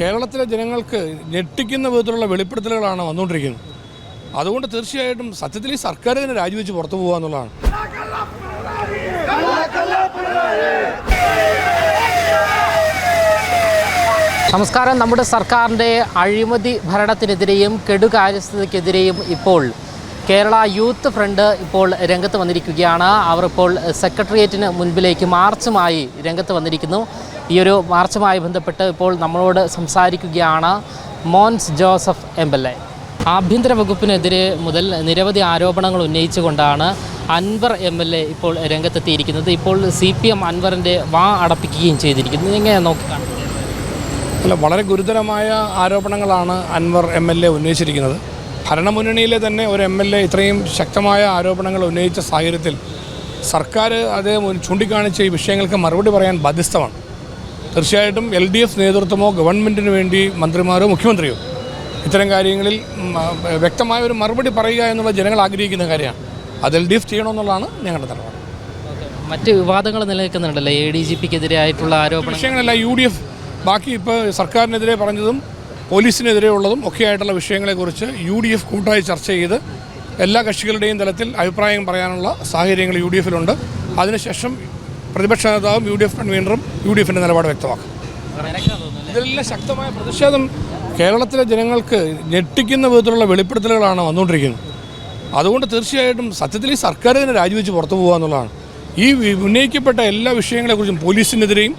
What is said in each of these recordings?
കേരളത്തിലെ ജനങ്ങൾക്ക് ഞെട്ടിക്കുന്ന വിധത്തിലുള്ള വെളിപ്പെടുത്തലുകളാണ് വന്നുകൊണ്ടിരിക്കുന്നത്. അതുകൊണ്ട് തീർച്ചയായിട്ടും സത്യത്തിൽ ഈ സർക്കാർ തന്നെ രാജിവെച്ച് പുറത്തു പോകുക എന്നുള്ളതാണ്. നമസ്കാരം. നമ്മുടെ സർക്കാരിന്റെ അഴിമതി ഭരണത്തിനെതിരെയും കെടുകാര്യസ്ഥതയ്ക്കെതിരെയും ഇപ്പോൾ കേരള യൂത്ത് ഫ്രണ്ട് ഇപ്പോൾ രംഗത്ത് വന്നിരിക്കുകയാണ്. അവർ ഇപ്പോൾ സെക്രട്ടേറിയറ്റിന് മുൻപിലേക്ക് മാർച്ചുമായി രംഗത്ത് വന്നിരിക്കുന്നു. ഈ ഒരു മാർച്ചുമായി ബന്ധപ്പെട്ട് ഇപ്പോൾ നമ്മളോട് സംസാരിക്കുകയാണ് Mons Joseph M L A. ആഭ്യന്തര വകുപ്പിനെതിരെ മുതൽ നിരവധി ആരോപണങ്ങൾ ഉന്നയിച്ചുകൊണ്ടാണ് അൻവർ എം എൽ എ ഇപ്പോൾ രംഗത്തെത്തിയിരിക്കുന്നത്. ഇപ്പോൾ സി പി എം അൻവറിന്റെ വാ അടപ്പിക്കുകയും ചെയ്തിരിക്കുന്നു. എങ്ങനെ നോക്കിക്കാണുന്നത് അല്ല വളരെ ഗുരുതരമായ ആരോപണങ്ങളാണ് അൻവർ എം എൽ എ ഉന്നയിച്ചിരിക്കുന്നത്. ഭരണമുന്നണിയിലെ തന്നെ ഒരു എം എൽ എ ഇത്രയും ശക്തമായ ആരോപണങ്ങൾ ഉന്നയിച്ച സാഹചര്യത്തിൽ സർക്കാർ അത് ചൂണ്ടിക്കാണിച്ച ഈ വിഷയങ്ങൾക്ക് മറുപടി പറയാൻ ബാധ്യസ്ഥമാണ്. തീർച്ചയായിട്ടും എൽ ഡി എഫ് നേതൃത്വമോ ഗവൺമെന്റിന് വേണ്ടി മന്ത്രിമാരോ മുഖ്യമന്ത്രിയോ ഇത്തരം കാര്യങ്ങളിൽ വ്യക്തമായ ഒരു മറുപടി പറയുക എന്നുള്ള ജനങ്ങൾ ആഗ്രഹിക്കുന്ന കാര്യമാണ്. അത് എൽ ഡി എഫ് ചെയ്യണമെന്നുള്ളതാണ് ഞങ്ങളുടെ നിലപാട്. മറ്റ് വിവാദങ്ങൾ നിലനിൽക്കുന്നുണ്ടല്ലോ? എ ഡി ജി പിക്കെതിരെ ആയിട്ടുള്ള ആരോപണം വിഷയങ്ങളല്ല യു ഡി എഫ്. ബാക്കി ഇപ്പോൾ സർക്കാരിനെതിരെ പറഞ്ഞതും പോലീസിനെതിരെ ഉള്ളതും ഒക്കെ ആയിട്ടുള്ള വിഷയങ്ങളെക്കുറിച്ച് യു ഡി എഫ് കൂട്ടായി ചർച്ച ചെയ്ത് എല്ലാ കക്ഷികളുടെയും തലത്തിൽ അഭിപ്രായം പറയാനുള്ള സാഹചര്യങ്ങൾ യു ഡി എഫിലുണ്ട്. അതിനുശേഷം പ്രതിപക്ഷ നേതാവും യു ഡി എഫ് കൺവീനറും യു ഡി എഫിന്റെ നിലപാട് വ്യക്തമാക്കും. ഇതിലെല്ലാം ശക്തമായ പ്രതിഷേധം കേരളത്തിലെ ജനങ്ങൾക്ക് ഞെട്ടിക്കുന്ന വിധത്തിലുള്ള വെളിപ്പെടുത്തലുകളാണ് വന്നുകൊണ്ടിരിക്കുന്നത്. അതുകൊണ്ട് തീർച്ചയായിട്ടും സത്യത്തിൽ ഈ സർക്കാർ തന്നെ രാജിവെച്ച് പുറത്തു പോകുക എന്നുള്ളതാണ്. ഈ ഉന്നയിക്കപ്പെട്ട എല്ലാ വിഷയങ്ങളെക്കുറിച്ചും പോലീസിനെതിരെയും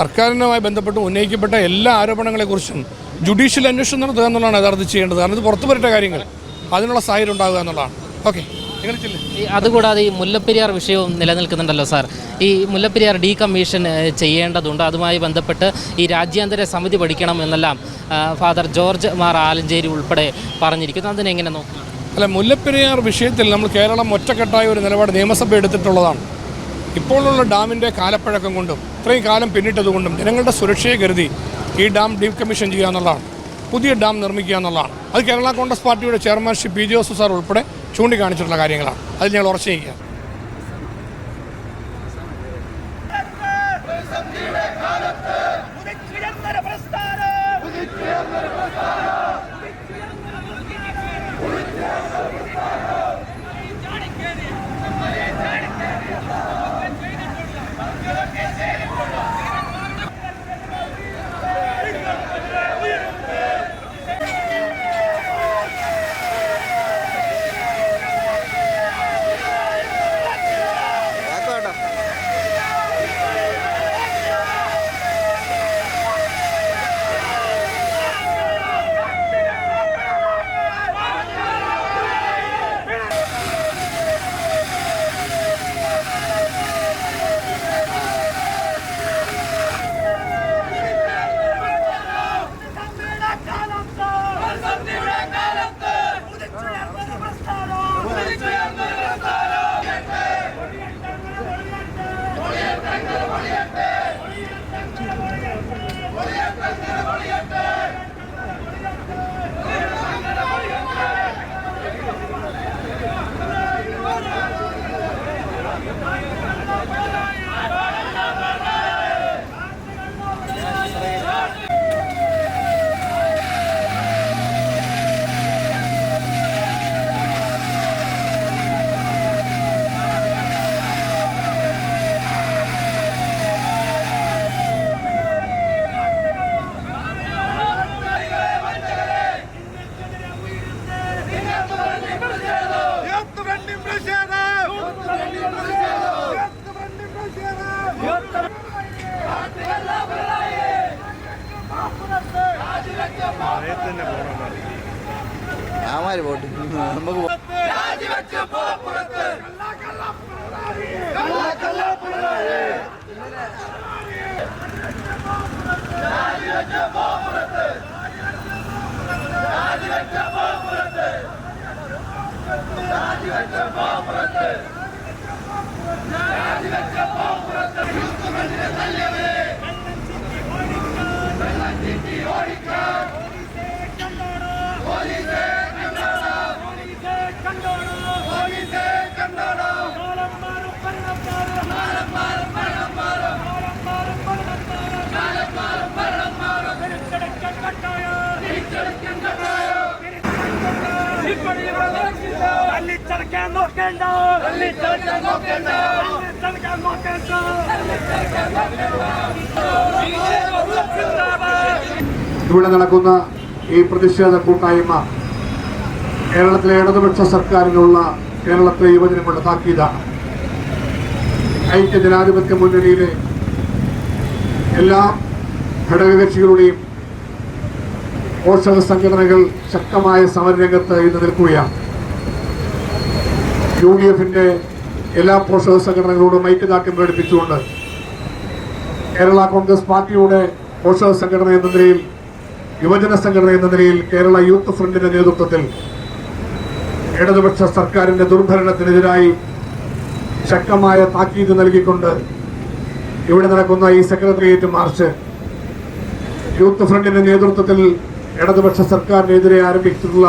സർക്കാരിനുമായി ബന്ധപ്പെട്ട് ഉന്നയിക്കപ്പെട്ട എല്ലാ ആരോപണങ്ങളെക്കുറിച്ചും ജുഡീഷ്യൽ അന്വേഷണം നടത്തുക എന്നുള്ളതാണ് യഥാർത്ഥത്തിൽ ചെയ്യേണ്ടത്. കാരണം ഇത് പുറത്തു കാര്യങ്ങൾ. അതിനുള്ള സാഹചര്യം ഉണ്ടാകുക എന്നുള്ളതാണ്. ഓക്കെ. അതുകൂടാതെ ഈ മുല്ലപ്പെരിയാർ വിഷയവും നിലനിൽക്കുന്നുണ്ടല്ലോ സാർ. ഈ മുല്ലപ്പെരിയാർ ഡീ കമ്മീഷൻ ചെയ്യേണ്ടതുണ്ട്. അതുമായി ബന്ധപ്പെട്ട് ഈ രാജ്യാന്തര സമിതി പഠിക്കണം എന്നെല്ലാം ഫാദർ ജോർജ് മാർ ആലഞ്ചേരി ഉൾപ്പെടെ പറഞ്ഞിരിക്കുന്നു. അതിനെങ്ങനെ നോക്കണം അല്ല മുല്ലപ്പെരിയാർ വിഷയത്തിൽ നമ്മൾ കേരളം ഒറ്റക്കെട്ടായ ഒരു നിലപാട് നിയമസഭ എടുത്തിട്ടുള്ളതാണ്. ഇപ്പോഴുള്ള ഡാമിന്റെ കാലപ്പഴക്കം കൊണ്ടും ഇത്രയും കാലം പിന്നിട്ടതുകൊണ്ടും ജനങ്ങളുടെ സുരക്ഷയെ കരുതി ഈ ഡാം ഡീ കമ്മീഷൻ ചെയ്യുക എന്നുള്ളതാണ്. പുതിയ ഡാം നിർമ്മിക്കുക എന്നുള്ളതാണ്. അത് കേരള കോൺഗ്രസ് പാർട്ടിയുടെ chairman Shri P Joseph sir ഉൾപ്പെടെ ചൂണ്ടിക്കാണിച്ചിട്ടുള്ള കാര്യങ്ങളാണ്. അതിൽ ഞങ്ങൾ ഉറച്ചു നിൽക്കുക ആമാര് പോട്ട്. നമുക്ക് പോ- രാജിവെച്ച് ഇവിടെ നടക്കുന്ന ഈ പ്രതിഷേധ കൂട്ടായ്മ കേരളത്തിലെ ഇടതുപക്ഷ സർക്കാരിനുള്ള കേരളത്തിലെ യുവജനങ്ങളുടെ താക്കീതാണ്. ഐക്യ ജനാധിപത്യ മുന്നണിയിലെ എല്ലാ ഘടകകക്ഷികളുടെയും പോഷക സംഘടനകൾ ശക്തമായ സമരരംഗത്ത് ഇന്ന് നിൽക്കുകയാണ്. യു ഡി എഫിന്റെ എല്ലാ പോഷക സംഘടനകളോടും ഐക്യദാർഢ്യം പ്രകടിപ്പിച്ചുകൊണ്ട് കേരള കോൺഗ്രസ് പാർട്ടിയുടെ പോഷക സംഘടന എന്ന നിലയിൽ യുവജന സംഘടന എന്ന നിലയിൽ കേരള യൂത്ത് ഫ്രണ്ടിന്റെ നേതൃത്വത്തിൽ ഇടതുപക്ഷ സർക്കാരിന്റെ ദുർഭരണത്തിനെതിരായി ശക്തമായ താക്കീത് നൽകിക്കൊണ്ട് ഇവിടെ നടക്കുന്ന ഈ സെക്രട്ടേറിയറ്റ് മാർച്ച് യൂത്ത് ഫ്രണ്ടിന്റെ നേതൃത്വത്തിൽ ഇടതുപക്ഷ സർക്കാരിനെതിരെ ആരംഭിച്ചിട്ടുള്ള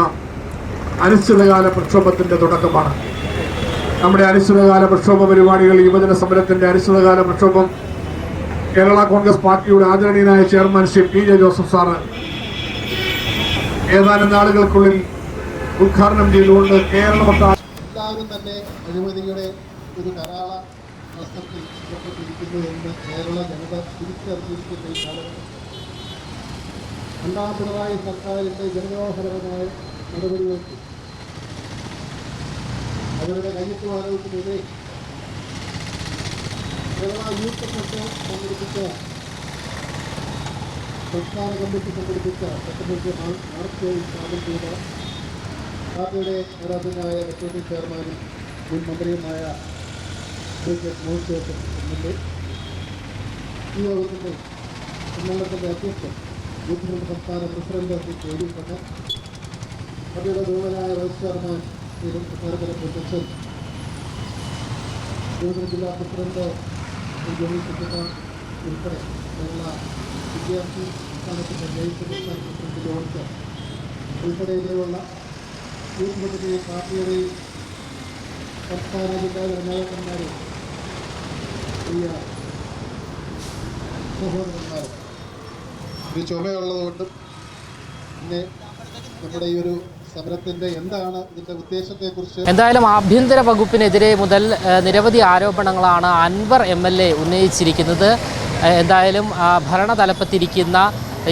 അനിശ്ചിതകാല പ്രക്ഷോഭത്തിന്റെ തുടക്കമാണ്. നമ്മുടെ അനിശ്ചിതകാല പ്രക്ഷോഭ പരിപാടികൾ യുവജന സമരത്തിന്റെ അനിശ്ചിതകാല പ്രക്ഷോഭം കേരള കോൺഗ്രസ് പാർട്ടിയുടെ ആദരണീയനായ chairman Shri P J Joseph sir ഏതാനും നാളുകൾക്കുള്ളിൽ ഉദ്ഘാടനം ചെയ്തുകൊണ്ട് കേരളമൊട്ടാകെ എല്ലാവരും തന്നെ അഴിമതിയുടെ ഒരു കരാള ഇടപെട്ടിരിക്കുന്നു എന്ന് കേരള ജനത തിരിച്ചറിഞ്ഞിരിക്കുന്ന ഈ കാലഘട്ടം രണ്ടാം പിണറായി സർക്കാരിന്റെ ജനമനോഹരമായ നടപടികൾക്ക് അവരുടെ കയ്യെത്തുവാനത്തിനെതിരെ കേരള യൂത്ത് ഫ്രണ്ട് സംഘടിപ്പിച്ച സംസ്ഥാന കമ്മിറ്റി സംഘടിപ്പിച്ച സെക്രട്ടറി മാർച്ച് ഉദ്ഘാടനം ചെയ്ത പാർട്ടിയുടെ ആരാധനായ ഡെപ്യൂട്ടി ചെയർമാനും മുൻ മന്ത്രിയുമായ advocate Mohan Joseph M L A. ഈ യോഗത്തിന്റെ സമ്മേളനത്തിന്റെ അധ്യക്ഷൻ ഫ്രണ്ട് സംസ്ഥാന president Shri K D Kannan പാർട്ടിയുടെ ബഹുമാനായ വൈസ് ചെയർമാൻ ശ്രീ പ്രസാരതല പ്രൊഫസർ യുവജന ജില്ലാ പ്രസിഡന്റ് ശ്രീ ജോണി കുറ്റക്കാർ ഉൾപ്പെടെ കേരള വിദ്യാർത്ഥി സംസ്ഥാനത്തിന്റെ ജയിച്ച സംസ്ഥാന പ്രസിഡന്റ് ജോൺസൺ ഉൾപ്പെടെ ഇതിലുള്ള യൂത്ത് കമ്മിറ്റിയും പാർട്ടിയുടെയും സംസ്ഥാന ജില്ലാ നേതാക്കന്മാരും സഹോദരന്മാരും ഒരു ചുമയുള്ളതുകൊണ്ടും പിന്നെ നമ്മുടെ ഈ ഒരു സമരത്തിന്റെ എന്താണ് ഇതിന്റെ ഉദ്ദേശത്തെക്കുറിച്ച് എന്തായാലും ആഭ്യന്തര വകുപ്പിനെതിരെ മുതൽ നിരവധി ആരോപണങ്ങളാണ് അൻവർ എം എൽ എ ഉന്നയിച്ചിരിക്കുന്നത്. എന്തായാലും ഭരണ ഭരണതലപ്പത്തിരിക്കുന്ന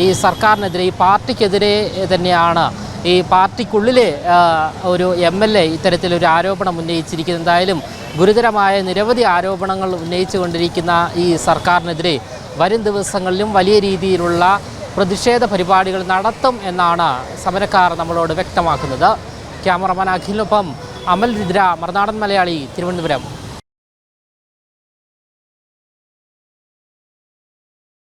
ഈ സർക്കാരിനെതിരെ ഈ പാർട്ടിക്കെതിരെ തന്നെയാണ് ഈ പാർട്ടിക്കുള്ളിലെ ഒരു എം എൽ എ ഇത്തരത്തിലൊരു ആരോപണം ഉന്നയിച്ചിരിക്കുന്നത്. എന്തായാലും ഗുരുതരമായ നിരവധി ആരോപണങ്ങൾ ഉന്നയിച്ചുകൊണ്ടിരിക്കുന്ന ഈ സർക്കാരിനെതിരെ വരും ദിവസങ്ങളിലും വലിയ രീതിയിലുള്ള പ്രതിഷേധ പരിപാടികൾ നടത്തും എന്നാണ് സമരക്കാർ നമ്മളോട് വ്യക്തമാക്കുന്നത്. ക്യാമറമാൻ അഖിലിനൊപ്പം അമൽ രുദ്ര മറുനാടൻ മലയാളി തിരുവനന്തപുരം.